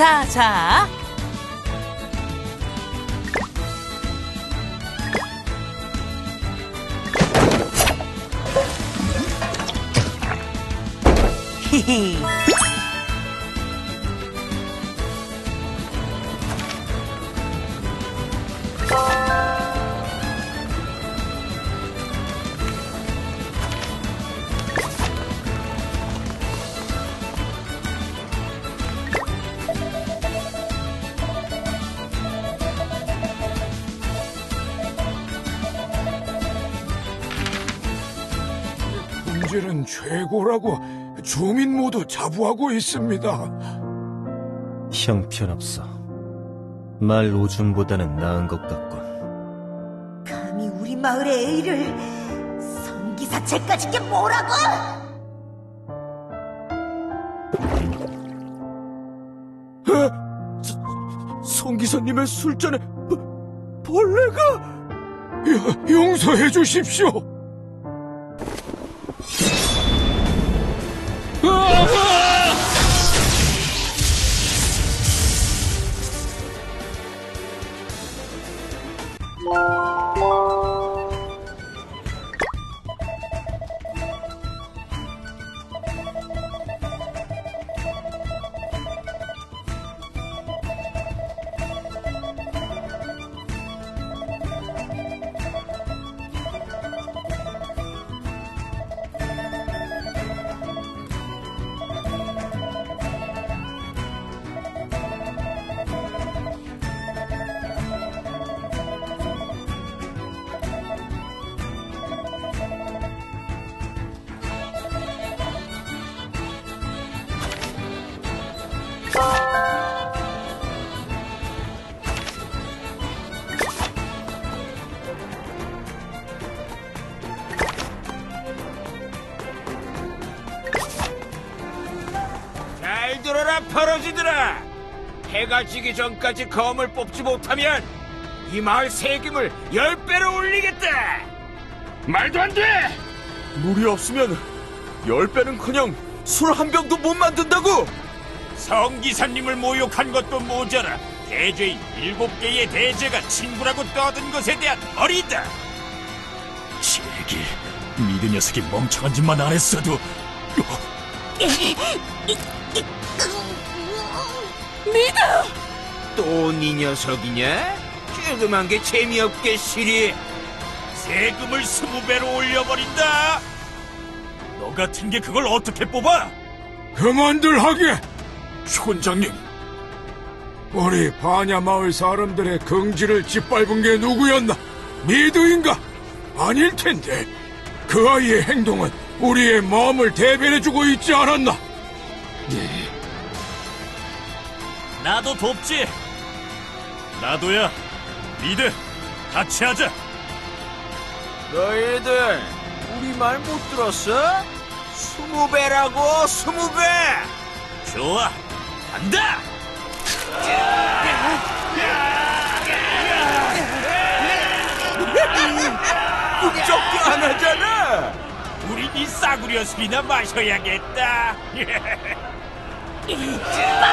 자, 자. 히히. 품질은 최고라고 주민 모두 자부하고 있습니다. 형편없어. 말 오줌보다는 나은 것 같군. 감히 우리 마을의 A를 성기사체까지 게 뭐라고? 송 기사님의 술잔에 버- 벌레가 여- 용서해 주십시오. 잘 들어라 퍼러지들아 해가 지기 전까지 검을 뽑지 못하면 이 마을 세금을 열 배로 올리겠다. 말도 안 돼! 물이 없으면 열 배는커녕 술 한 병도 못 만든다고. 성기사님을 모욕한 것도 모자라. 대죄인 일곱 개의 대제가 친구라고 떠든 것에 대한 어리다. 제길 미드 녀석이 멍청한 짓만 안 했어도 또 네 녀석이냐? 조그만 게 재미없게 시리 세금을 스무 배로 올려버린다 너 같은 게 그걸 어떻게 뽑아? 그만들 하게! 촌장님 우리 반야 마을 사람들의 긍지를 짓밟은 게 누구였나? 미드인가? 아닐 텐데 그 아이의 행동은 우리의 마음을 대변해주고 있지 않았나? 나도 돕지. 나도야. 리드, 같이 하자. 너희들 우리 말 못 들었어? 스무 배라고 스무 배 좋아. 간다. 꿈쩍도 안 하잖아 우린 이 싸구려 술이나 마셔야겠다 Chết ta!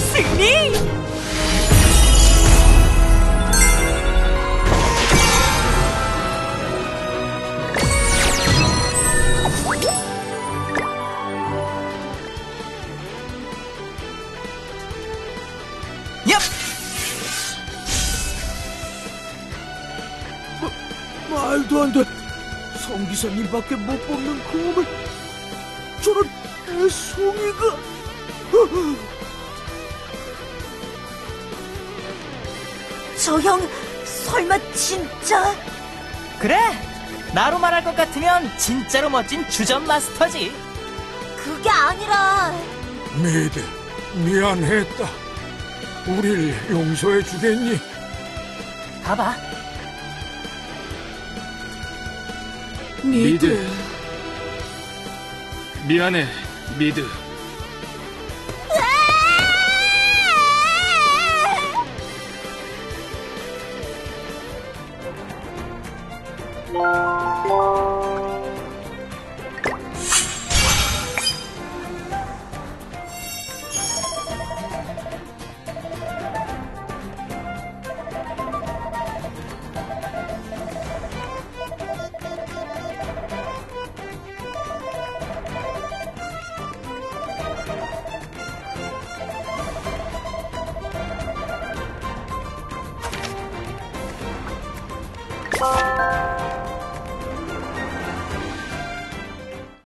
승리! 얍! 말도 안 돼. 성기사님밖에 못 뽑는 검을 저런 애송이가. 형 설마 진짜? 그래! 나로 말할 것 같으면 진짜로 멋진 주전 마스터지. 그게 아니라 미드, 미안했다. 우릴 용서해 주겠니? 봐봐. 미드. 미안해, 미드.